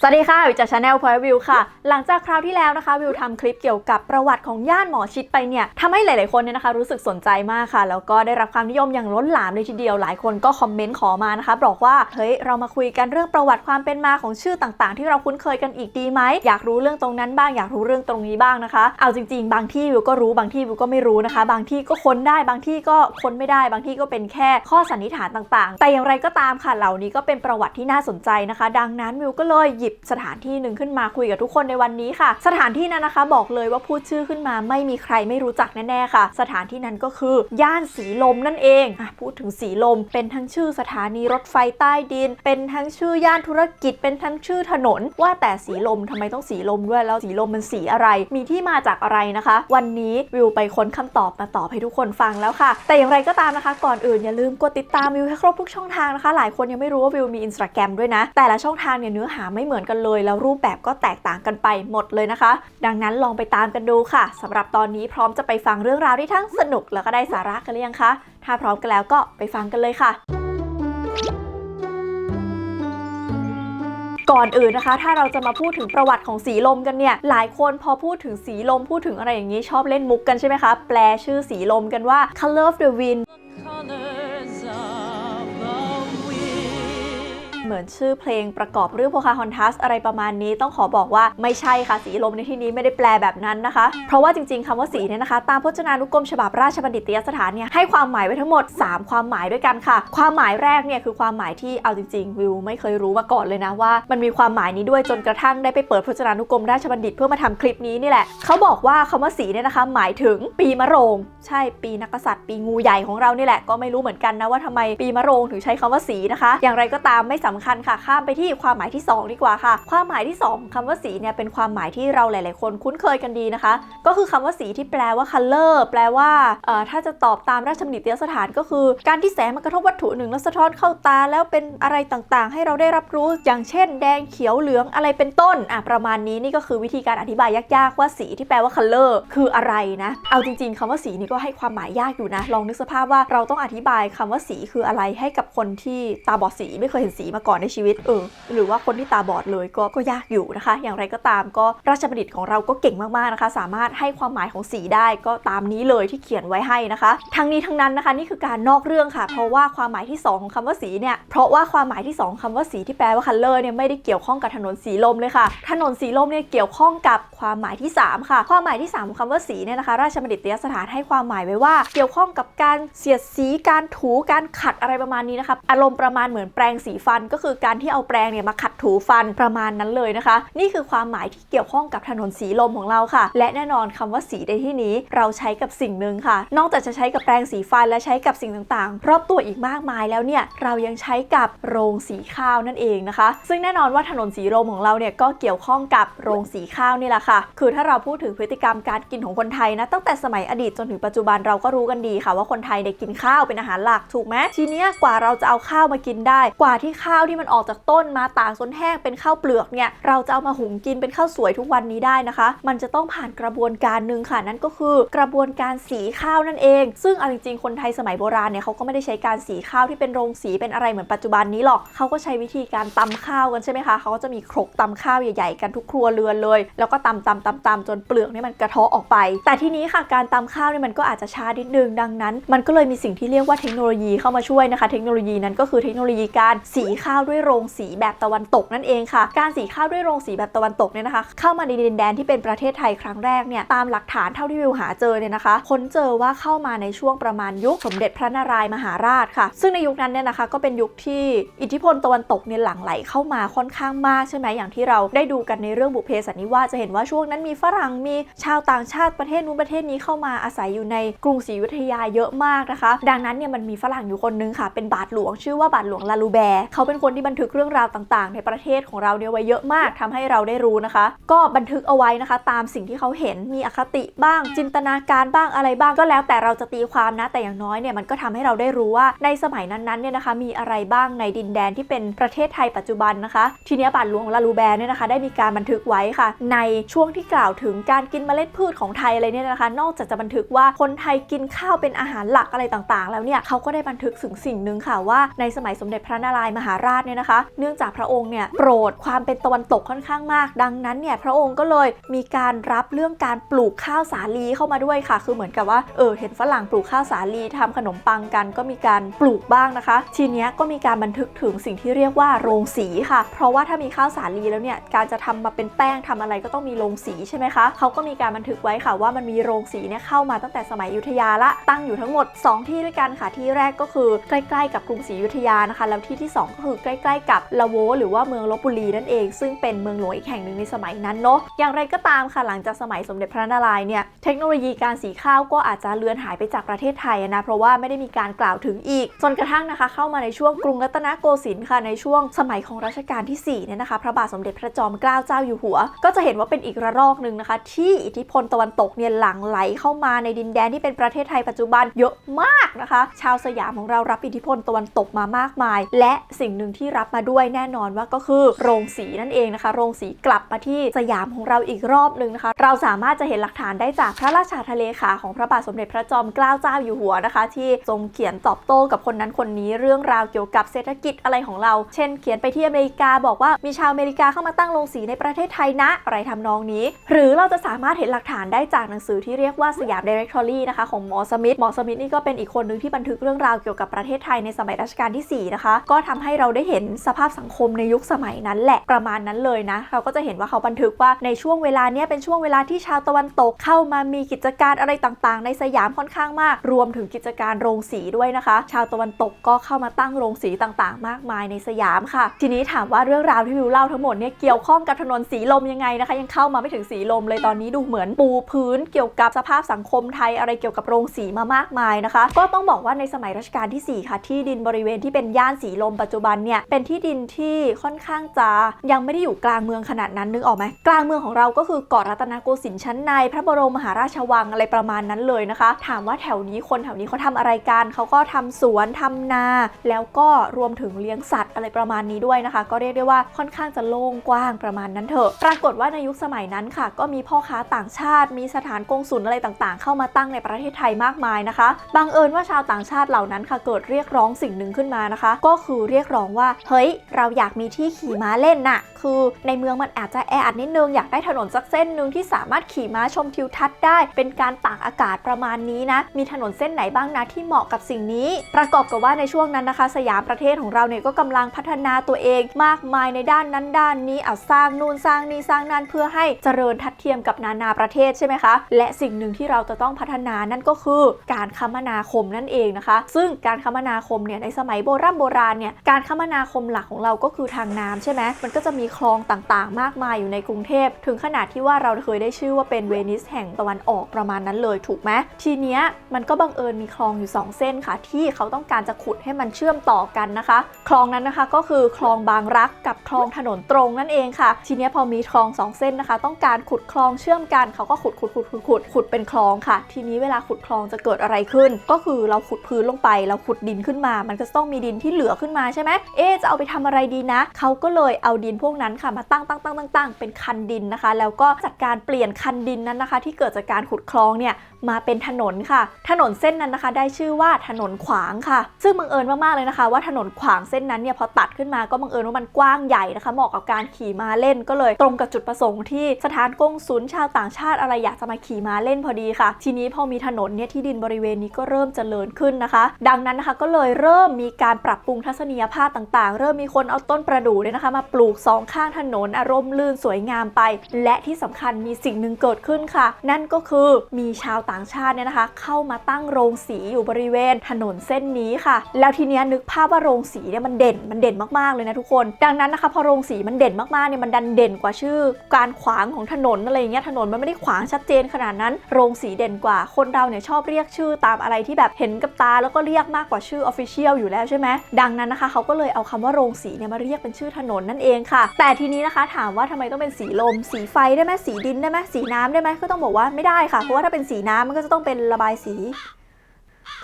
สวัสดีค่ะ วิวจากชาแนลพอยวิวค่ะ หลังจากคราวที่แล้วนะคะ วิวทำคลิปเกี่ยวกับประวัติของย่านหมอชิดไปเนี่ยทำให้หลาย ๆ คนเนี่ยนะคะ รู้สึกสนใจมากค่ะ แล้วก็ได้รับความนิยมอย่างล้นหลามเลยทีเดียว หลายคนก็คอมเมนต์ขอมานะคะ บอกว่า เฮ้ย เรามาคุยกันเรื่องประวัติความเป็นมาของชื่อต่าง ๆ ที่เราคุ้นเคยกันอีกดีไหม อยากรู้เรื่องตรงนั้นบ้าง อยากรู้เรื่องตรงนี้บ้างนะคะ เอาจริง ๆ บางที่วิวก็รู้ บางที่วิวก็ไม่รู้นะคะ บางที่ก็ค้นได้ บางที่ก็ค้นไม่ได้ บางที่ก็เป็นแค่ข้อสันนิษฐานต่าง ๆ แต่อย่างไรก็ตามค่ะ เหล่านี้ก็เป็นประวัติที่น่าสนใจนะคะ ดังนั้นวิวก็เลยหยิบสถานที่หนึ่งขึ้นมาคุยกับทุกคนในวันนี้ค่ะ สถานที่นั้นนะคะ บอกเลยว่าพูดชื่อขึ้นมาไม่มีใครไม่รู้จักแน่ๆค่ะ สถานที่นั้นก็คือย่านสีลมนั่นเองอะพูดถึงสีลม เป็นทั้งชื่อสถานีรถไฟใต้ดิน เป็นทั้งชื่อย่านธุรกิจ เป็นทั้งชื่อถนน ว่าแต่สีลมทำไมต้องสีลมด้วยแล้วสีลมมันสีอะไร มีที่มาจากอะไรนะคะ วันนี้วิวไปค้นคำตอบมาตอบให้ทุกคนฟังแล้วค่ะ แต่อย่างไรก็ตามนะคะ ก่อนอื่นอย่าลืมกดติดตามวิวให้ครบทุกช่องทางนะคะ หลายคนยังไม่รู้ว่าวิวมีอินสตาแกรมด้วยนะ แต่ละช่องทางเนี่ยเนื้อหาไม่เหมือนมือนกันเลย แล้วรูปแบบก็แตกต่างกันไปหมดเลยนะคะ ดังนั้นลองไปตามกันดูค่ะสำหรับตอนนี้พร้อมจะไปฟังเรื่องราวที่ทั้งสนุกแล้วก็ได้สาระกันหรือยังคะ ถ้าพร้อมกันแล้วก็ไปฟังกันเลยค่ะก่อนอื่นนะคะ ถ้าเราจะมาพูดถึงประวัติของสีลมกันเนี่ย หลายคนพอพูดถึงสีลมพูดถึงอะไรอย่างนี้ชอบเล่นมุกกันใช่ไหมคะ แปลชื่อสีลมกันว่า color of the wind เหมือนชื่อเพลงประกอบเรื่องโพคาฮอนทัสอะไรประมาณนี้ต้องขอบอกว่าไม่ใช่ค่ะสีลมในที่นี้ไม่ได้แปลแบบนั้นนะคะ เพราะว่าจริงๆคำว่าสีเนี่ยนะคะ ตามพจนานุกรมฉบับราชบัณฑิตยสถานเนี่ยให้ความหมายไว้ทั้งหมด 3 ความหมายด้วยกันค่ะ ความหมายแรกเนี่ยคือความหมายที่เอาจริงๆ วิวไม่เคยรู้มาก่อนเลยนะว่า มันมีความหมายนี้ด้วยจนกระทั่งได้ไปเปิดพจนานุกรมราชบัณฑิตเพื่อมาทำคลิปนี้นี่แหละเขาบอกว่าคำว่าสีเนี่ยนะคะ หมายถึงปีมะโรง ใช่ปีนักกษัตริย์ปีงูใหญ่ของเรานี่แหละก็ไม่รู้เหมือนกันนะว่าทำไมปีมะโรงถึงใช้คำว่าสีนะคะ อย่างไรก็ตามไม่สำคัญค่ะ ข้ามไปที่ความหมายที่ 2 ดีกว่าค่ะ ความหมายที่2ของคำว่าสีเนี่ยเป็นความหมายที่เราหลาย ๆ คนคุ้นเคยกันดีนะคะ ก็คือคำว่าสีที่แปลว่า color แปลว่าเอ่อถ้าจะตอบตามราชบัณฑิตยสถานก็คือ การที่แสงมันกระทบวัตถุหนึ่งแล้วสะท้อนเข้าตาแล้วเป็นอะไรต่างๆ ให้เราได้รับรู้อย่างเช่น แดงเขียวเหลืองอะไรเป็นต้นอะประมาณนี้นี่ก็คือวิธีการอธิบายยากๆว่าสีที่แปลว่า color คืออะไรนะ เอาจริง ๆคำว่าสีนี่ก็ให้ความหมายยากอยู่นะ ลองนึกสภาพว่าเราต้องอธิบายคำว่าสีคืออะไรให้กับคนที่ตาบอดสีไม่เคยเห็นสีมาก่อนในชีวิตเออหรือว่าคนที่ตาบอดเลยก็ก็ยากอยู่นะคะ อย่างไรก็ตามก็ราชบัณฑิตของเราก็เก่งมากๆนะคะ สามารถให้ความหมายของสีได้ก็ตามนี้เลยที่เขียนไว้ให้นะคะ ทั้งนี้ทั้งนั้นนะคะ นี่คือการนอกเรื่องค่ะ เพราะว่าความหมายที่ 2 ของคำว่าสีเนี่ยเพราะว่าความหมายที่ 2คำว่าสีที่แปลว่า color เนี่ยไม่ได้เกี่ยวข้องกับถนนสีลมเลยค่ะ ถนนสีลมเนี่ยเกี่ยวข้องกับความหมายที่ 3 ค่ะ ความหมายที่ 3 ของคำว่าสีเนี่ยนะคะ ราชบัณฑิตยสถานให้ความหมายไว้ว่า เกี่ยวข้องกับการเสียดสีการถูการขัดอะไรประมาณนี้นะคะอารมณ์ประมาณเหมือนแปรงสีฟันก็็คือการที่เอาแปรงเนี่ยมาขัดถูฟันประมาณนั้นเลยนะคะ นี่คือความหมายที่เกี่ยวข้องกับถนนสีลมของเราค่ะ และแน่นอนคำว่าสีในที่นี้เราใช้กับสิ่งหนึ่งค่ะ นอกจากจะใช้กับแปรงสีฟันและใช้กับสิ่งต่างๆ รอบตัวอีกมากมายแล้วเนี่ยเรายังใช้กับโรงสีข้าวนั่นเองนะคะ ซึ่งแน่นอนว่าถนนสีลมของเราเนี่ยก็เกี่ยวข้องกับโรงสีข้าวนี่แหละค่ะ คือถ้าเราพูดถึงพฤติกรรมการกินของคนไทยนะตั้งแต่สมัยอดีตจนถึงปัจจุบันเราก็รู้กันดีค่ะ ว่าคนไทยเนี่ยกินข้าวเป็นอาหารหลักถูกไหมทีนี้กว่าเราจะเอาข้าวมากินได้ กว่าที่ข้าวที่มันออกจากต้นมาตากจนแห้งเป็นข้าวเปลือกเนี่ยเราจะเอามาหุงกินเป็นข้าวสวยทุกวันนี้ได้นะคะ มันจะต้องผ่านกระบวนการหนึ่งค่ะนั่นก็คือกระบวนการสีข้าวนั่นเอง ซึ่งเอาจริงๆคนไทยสมัยโบราณเนี่ยเขาก็ไม่ได้ใช้การสีข้าวที่เป็นโรงสีเป็นอะไรเหมือนปัจจุบันนี้หรอกเขาก็ใช้วิธีการตำข้าวกันใช่ไหมคะเขาก็จะมีครกตำข้าวใหญ่ๆกันทุกครัวเรือนเลย แล้วก็ตำตำตำตำจนเปลือกนี่มันกระเทาะออกไป แต่ทีนี้ค่ะการตำข้าวเนี่ยมันก็อาจจะช้านิดนึงดังนั้น มันก็เลยมีสิ่งที่เรียกว่าเทคโนโลยีเข้ามาช่วยนะคะ เทคโนโลยีนั้นก็คือเทคโนโลยีการสีข้าวด้วยโรงสีแบบตะวันตกนั่นเองค่ะ การสีข้าวด้วยโรงสีแบบตะวันตกเนี่ยนะคะ เข้ามาในดินแดนที่เป็นประเทศไทยครั้งแรกเนี่ยตามหลักฐานเท่าที่วิวหาเจอเนี่ยนะคะค้นเจอว่าเข้ามาในช่วงประมาณยุคสมเด็จพระนารายมหาราชค่ะ ซึ่งในยุคนั้นเนี่ยนะคะก็เป็นยุคที่อิทธิพลตะวันตกเนี่ยหลั่งไหลเข้ามาค่อนข้างมากใช่ไหมอย่างที่เราได้ดูกันในเรื่องบุพเพสันนิวาสจะเห็นว่าช่วงนั้นมีฝรั่งมีชาวต่างชาติประเทศนู้นประเทศนี้เข้ามาอาศัยอยู่ในกรุงศรีอยุธยาเยอะมากนะคะ ดังนั้นเนี่ยมันมีฝรั่งอยู่คนนึงค่ะ เป็นบาทหลวงชื่อว่าบาทหลวงลาลูแบร์เขาเป็นคนนที่บันทึกเรื่องราวต่างๆ ในประเทศของเราเนี่ยไว้เยอะมากทำให้เราได้รู้นะคะ ก็บันทึกเอาไว้นะคะ ตามสิ่งที่เขาเห็นมีอคติบ้าง จินตนาการบ้างอะไรบ้างก็แล้วแต่เราจะตีความนะแต่อย่างน้อยเนี่ยมันก็ทำให้เราได้รู้ว่าในสมัยนั้นๆเนี่ยนะคะ มีอะไรบ้างในดินแดนที่เป็นประเทศไทยปัจจุบันนะคะ ทีนี้บาทหลวงลาลูแบร์เนี่ยนะคะ ได้มีการบันทึกไว้ค่ะ ในช่วงที่กล่าวถึงการกินเมล็ดพืชของไทยอะไรเนี่ยนะคะ นอกจากจะบันทึกว่าคนไทยกินข้าวเป็นอาหารหลักอะไรต่างๆ แล้วเนี่ยเขาก็ได้บันทึกถึงสิ่งหนึ่งค่ะว่าในสมัยสมเด็จพระนารายมหาราชเนี่ยนะคะ เนื่องจากพระองค์เนี่ยโปรดความเป็นตะวันตกค่อนข้างมาก ดังนั้นเนี่ยพระองค์ก็เลยมีการรับเรื่องการปลูกข้าวสาลีเข้ามาด้วยค่ะ คือเหมือนกับว่าเออเห็นฝรั่งปลูกข้าวสาลีทำขนมปังกัน ก็มีการปลูกบ้างนะคะ ทีเนี้ยก็มีการบันทึกถึงสิ่งที่เรียกว่าโรงสีค่ะ เพราะว่าถ้ามีข้าวสาลีแล้วเนี่ยการจะทำมาเป็นแป้งทำอะไรก็ต้องมีโรงสีใช่ไหมคะเขาก็มีการบันทึกไว้ค่ะว่ามันมีโรงสีเนี่ยเข้ามาตั้งแต่สมัยอยุธยาละตั้งอยู่ทั้งหมด 2 ที่ด้วยกันค่ะที่แรกก็คือใกล้ ๆ กับกรุงศรีอยุธยานะคะ แล้วที่ที่ 2 ก็คือใกล้ๆกับละโวหรือว่าเมืองลบบุรีนั่นเอง ซึ่งเป็นเมืองหลวงอีกแห่งหนึ่งในสมัยนั้นเนาะอย่างไรก็ตามค่ะหลังจากสมัยสมเด็จพระนารายณ์เนี่ยเทคโนโลยีการสีข้าวก็อาจจะเลือนหายไปจากประเทศไทยนะเพราะว่าไม่ได้มีการกล่าวถึงอีกจนกระทั่งนะคะ เข้ามาในช่วงกรุงรัตนโกสินทร์ค่ะในช่วงสมัยของรัชกาลที่4เนี่ยนะคะ พระบาทสมเด็จพระจอมเกล้าเจ้าอยู่หัว ก็จะเห็นว่าเป็นอีกระลอกหนึ่งนะคะ ที่อิทธิพลตะวันตกเนี่ยหลั่งไหลเข้ามาในดินแดนที่เป็นประเทศไทยปัจจุบันเยอะมากนะคะ ชาวสยามของเรารับอิทธิพลตะวันตกมามากมาย และสิ่งหนึ่งที่รับมาด้วยแน่นอนว่าก็คือโรงสีนั่นเองนะคะ โรงสีกลับมาที่สยามของเราอีกรอบหนึ่งนะคะ เราสามารถจะเห็นหลักฐานได้จากพระราชาทะเลขาของพระบาทสมเด็จพระจอมเกล้าเจ้าอยู่หัวนะคะ ที่ทรงเขียนตอบโต้กับคนนั้นคนนี้เรื่องราวเกี่ยวกับเศรษฐกิจอะไรของเรา เช่น เขียนไปที่อเมริกาบอกว่ามีชาวอเมริกาเข้ามาตั้งโรงสีในประเทศไทยนะอะไรทำนองนี้ หรือเราจะสามารถเห็นหลักฐานได้จากหนังสือที่เรียกว่าสยาม Directory นะคะของหมอสมิธหมอสมิธนี่ก็เป็นอีกคนหนึ่งที่บันทึกเรื่องราวเกี่ยวกับประเทศไทยในสมัยรัชกาลที่ 4 นะคะ ก็ทำให้เราได้เห็นสภาพสังคมในยุคสมัยนั้นแหละประมาณนั้นเลยนะ เราก็จะเห็นว่าเขาบันทึกว่าในช่วงเวลาเนี้ยเป็นช่วงเวลาที่ชาวตะวันตกเข้ามามีกิจการอะไรต่างๆ ในสยามค่อนข้างมาก รวมถึงกิจการโรงสีด้วยนะคะ ชาวตะวันตกก็เข้ามาตั้งโรงสีต่างๆ มากมายในสยามค่ะ ทีนี้ถามว่าเรื่องราวที่วิวเล่าทั้งหมดเนี่ยเกี่ยวข้องกับถนนสีลมยังไงนะคะ ยังเข้ามาไม่ถึงสีลมเลยตอนนี้ดูเหมือนปูพื้นเกี่ยวกับสภาพสังคมไทยอะไรเกี่ยวกับโรงสีมามากมายนะคะ ก็ต้องบอกว่าในสมัยรัชกาลที่ 4 ค่ะ ที่ดินบริเวณที่เป็นย่านสีลมปัจจุบันเนี่ยเป็นที่ดินที่ค่อนข้างจะยังไม่ได้อยู่กลางเมืองขนาดนั้นนึกออกไหมกลางเมืองของเราก็คือเกาะรัตนโกสินทร์ชั้นใน พระบรมมหาราชวังอะไรประมาณนั้นเลยนะคะ ถามว่าแถวนี้คนแถวนี้เขาทำอะไรกันเขาก็ทำสวนทำนา แล้วก็รวมถึงเลี้ยงสัตว์อะไรประมาณนี้ด้วยนะคะ ก็เรียกได้ว่าค่อนข้างจะโล่งกว้างประมาณนั้นเถอะ ปรากฏว่าในยุคสมัยนั้นค่ะ ก็มีพ่อค้าต่างชาติ มีสถานกงสุลอะไรต่างๆ เข้ามาตั้งในประเทศไทยมากมายนะคะบังเอิญว่าชาวต่างชาติเหล่านั้นค่ะเกิดเรียกร้องสิ่งหนึ่งขึ้นมานะคะ ก็คือเรียกร้องว่าเฮ้ยเราอยากมีที่ขี่ม้าเล่นน่ะ คือในเมืองมันอาจจะแออัดนิดนึงอยากได้ถนนสักเส้นหนึ่งที่สามารถขี่ม้าชมทิวทัศน์ได้ เป็นการตากอากาศประมาณนี้นะ มีถนนเส้นไหนบ้างนะที่เหมาะกับสิ่งนี้ ประกอบกับว่าในช่วงนั้นนะคะ สยามประเทศของเราเนี่ยก็กำลังพัฒนาตัวเองมากมายในด้านนั้นด้านนี้เอาสร้างนู่นสร้างนี่สร้างนั่นเพื่อให้เจริญทัดเทียมกับนานาประเทศใช่ไหมคะ และสิ่งหนึ่งที่เราจะต้องพัฒนานั่นก็คือการคมนาคมนั่นเองนะคะ ซึ่งการคมนาคมเนี่ยในสมัยโบราณโบราณเนี่ยการคมนาคมหลักของเราก็คือทางน้ำใช่ไหมมันก็จะมีคลองต่างๆ มากมายอยู่ในกรุงเทพ ถึงขนาดที่ว่าเราเคยได้ชื่อว่าเป็นเวนิสแห่งตะวันออกประมาณนั้นเลยถูกไหมทีเนี้ยมันก็บังเอิญมีคลองอยู่ 2 เส้นค่ะ ที่เขาต้องการจะขุดให้มันเชื่อมต่อกันนะคะ คลองนั้นนะคะก็คือคลองบางรักกับคลองถนนตรงนั่นเองค่ะ ทีเนี้ยพอมีคลองสองเส้นนะคะ ต้องการขุดคลองเชื่อมกันเขาก็ขุดขุดขุดขุดขุดขุดเป็นคลองค่ะ ทีนี้เวลาขุดคลองจะเกิดอะไรขึ้น ก็คือเราขุดพื้นลงไป เราขุดดินขึ้นมา มันก็จะต้องมีดินที่เหลือขึ้นมาใช่ไหมเอ๊จะเอาไปทำอะไรดีนะ เขาก็เลยเอาดินพวกนั้นค่ะมาตั้งตั้งตั้งตั้งตั้งเป็นคันดินนะคะ แล้วก็จัดการเปลี่ยนคันดินนั้นนะคะ ที่เกิดจากการขุดคลองเนี่ยมาเป็นถนนค่ะ ถนนเส้นนั้นนะคะ ได้ชื่อว่าถนนขวางค่ะ ซึ่งบังเอิญมากๆเลยนะคะ ว่าถนนขวางเส้นนั้นเนี่ยพอตัดขึ้นมาก็บังเอิญว่ามันกว้างใหญ่นะคะ เหมาะกับการขี่ม้าเล่นก็เลย ตรงกับจุดประสงค์ที่สถานกงสุลชาวต่างชาติอะไรอยากจะมาขี่ม้าเล่นพอดีค่ะ ทีนี้พอมีถนนเนี่ยที่ดินบริเวณนี้ก็เริ่มเจริญขึ้นนะคะ ดังนั้นนะคะก็เลยเริ่มมีการปรับปรุงทัศนียภาพต่างๆ เริ่มมีคนเอาต้นประดู่เนี่ยนะคะ มาปลูกสองข้างถนนอารมณ์ลื่นสวยงามไป และที่สำคัญมีสิ่งหนึ่งเกิดขึ้นค่ะ นั่นก็คือมีชาวต่างชาติเนี่ยนะคะ เข้ามาตั้งโรงสีอยู่บริเวณถนนเส้นนี้ค่ะ แล้วทีเนี้ยนึกภาพว่าโรงสีเนี่ยมันเด่นมันเด่นมากๆเลยนะทุกคน ดังนั้นนะคะพอโรงสีมันเด่นมากๆเนี่ยมันดันเด่นกว่าชื่อ การขวางของถนนอะไรอย่างเงี้ยถนนมันไม่ได้ขวางชัดเจนขนาดนั้น โรงสีเด่นกว่าคนเราเนี่ยชอบเรียกชื่อตามอะไรที่แบบเห็นกับตา แล้วก็เรียกมากกว่าชื่อ Official อยู่แล้วใช่ไหมดังนั้นนะคะเขาก็เลยเอาคำว่าโรงสีเนี่ยมาเรียกเป็นชื่อถนนนั่นเองค่ะ แต่ทีนี้นะคะถามว่าทำไมต้องเป็นสีลม สีไฟได้ไหมสีดินได้ไหมสีน้ำได้ไหมก็ต้องบอกว่าไม่ได้ค่ะเพราะว่าถ้าเป็นสีน้ำมันก็จะต้องเป็นระบายสี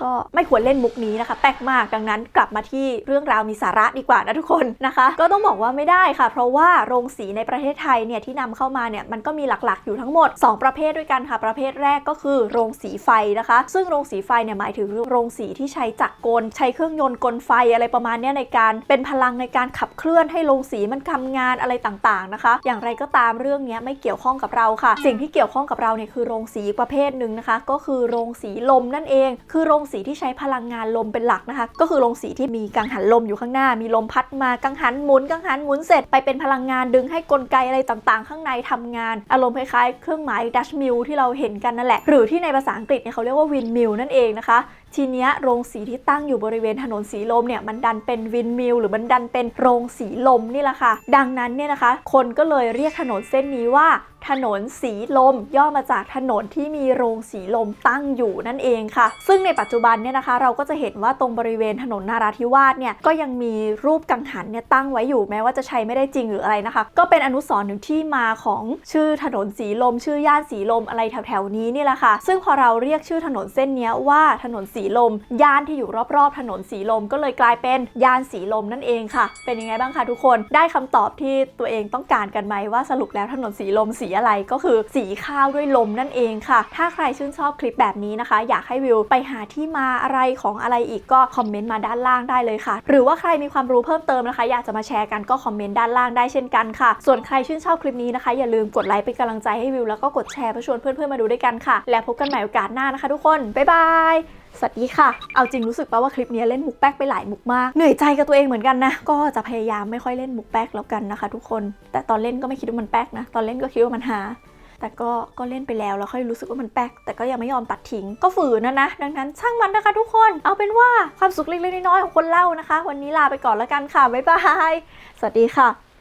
ก็ไม่ควรเล่นมุกนี้นะคะ แปลกมากดังนั้นกลับมาที่เรื่องราวมีสาระดีกว่านะทุกคนนะคะ ก็ต้องบอกว่าไม่ได้ค่ะ เพราะว่าโรงสีในประเทศไทยเนี่ยที่นำเข้ามาเนี่ยมันก็มีหลักๆ อยู่ทั้งหมด 2 ประเภทด้วยกันค่ะ ประเภทแรกก็คือโรงสีไฟนะคะ ซึ่งโรงสีไฟเนี่ยหมายถึงโรงสีที่ใช้จักรกล ใช้เครื่องยนต์กลไฟอะไรประมาณเนี้ยในการเป็นพลังในการขับเคลื่อนให้โรงสีมันทำงานอะไรต่างๆนะคะ อย่างไรก็ตามเรื่องเนี้ยไม่เกี่ยวข้องกับเราค่ะ สิ่งที่เกี่ยวข้องกับเราเนี่ยคือโรงสีประเภทหนึ่งนะคะ ก็คือโรงสีลมนั่นเองคือรงสีที่ใช้พลังงานลมเป็นหลักนะคะ ก็คือโรงสีที่มีกังหันลมอยู่ข้างหน้า มีลมพัดมากังหันหมุนกังหันหมุนเสร็จไปเป็นพลังงานดึงให้กลไกอะไรต่างๆ ข้างในทำงาน อารมณ์คล้ายๆเครื่องหมายดัชมิลที่เราเห็นกันนั่นแหละ หรือที่ในภาษาอังกฤษเนี่ยเขาเรียกว่าวินมิลนั่นเองนะคะ ทีเนี้ยโรงสีที่ตั้งอยู่บริเวณถนนสีลมเนี่ยมันดันเป็นวินมิลหรือมันดันเป็นโรงสีลมนี่แหละค่ะ ดังนั้นเนี่ยนะคะ คนก็เลยเรียกถนนเส้นนี้ว่าถนนสีลมย่อมาจากถนนที่มีโรงสีลมตั้งอยู่นั่นเองค่ะ ซึ่งในปัจจุบันเนี่ยนะคะ เราก็จะเห็นว่าตรงบริเวณถนนนาราธิวาสเนี่ยก็ยังมีรูปกังหันเนี่ยตั้งไว้อยู่แม้ว่าจะใช้ไม่ได้จริงหรืออะไรนะคะ ก็เป็นอนุสรณ์หนึ่งที่มาของชื่อถนนสีลม ชื่อย่านสีลมอะไรแถวๆนี้นี่แหละค่ะ ซึ่งพอเราเรียกชื่อถนนเส้นนี้ว่าถนนสีลม ย่านที่อยู่รอบๆ ถนนสีลมก็เลยกลายเป็นย่านสีลมนั่นเองค่ะ เป็นยังไงบ้างคะทุกคนได้คำตอบที่ตัวเองต้องการกันไหมว่าสรุปแล้วถนนสีลมสีอะไรก็คือสีข้าวด้วยลมนั่นเองค่ะ ถ้าใครชื่นชอบคลิปแบบนี้นะคะ อยากให้วิวไปหาที่มาอะไรของอะไรอีกก็คอมเมนต์มาด้านล่างได้เลยค่ะ หรือว่าใครมีความรู้เพิ่มเติมนะคะ อยากจะมาแชร์กันก็คอมเมนต์ด้านล่างได้เช่นกันค่ะ ส่วนใครชื่นชอบคลิปนี้นะคะ อย่าลืมกดไลค์เป็นกำลังใจให้วิวแล้วก็กดแชร์เพื่อชวนเพื่อนๆมาดูด้วยกันค่ะ แล้วพบกันใหม่โอกาสหน้านะคะ ทุกคนบ๊ายบาย สวัสดีค่ะ เอาจริงรู้สึกป่าว่าคลิปนี้เล่นมุกแป๊กไปหลายมุกมาก เหนื่อยใจกับตัวเองเหมือนกันนะ ก็จะพยายามไม่ค่อยเล่นมุกแป๊กแล้วกันนะคะ ทุกคน แต่ตอนเล่นก็ไม่คิดว่ามันแป๊กนะ ตอนเล่นก็คิดว่ามันหา แต่ก็ก็เล่นไปแล้วแล้วค่อยรู้สึกว่ามันแป๊ก แต่ก็ยังไม่ยอมตัดทิ้ง ก็ฝืนนะนะ ดังนั้นช่างมันนะคะ ทุกคน เอาเป็นว่าความสุขเล็กๆน้อยๆของคนเล่านะคะ วันนี้ลาไปก่อนแล้วกันค่ะ บ๊ายบาย สวัสดีค่ะ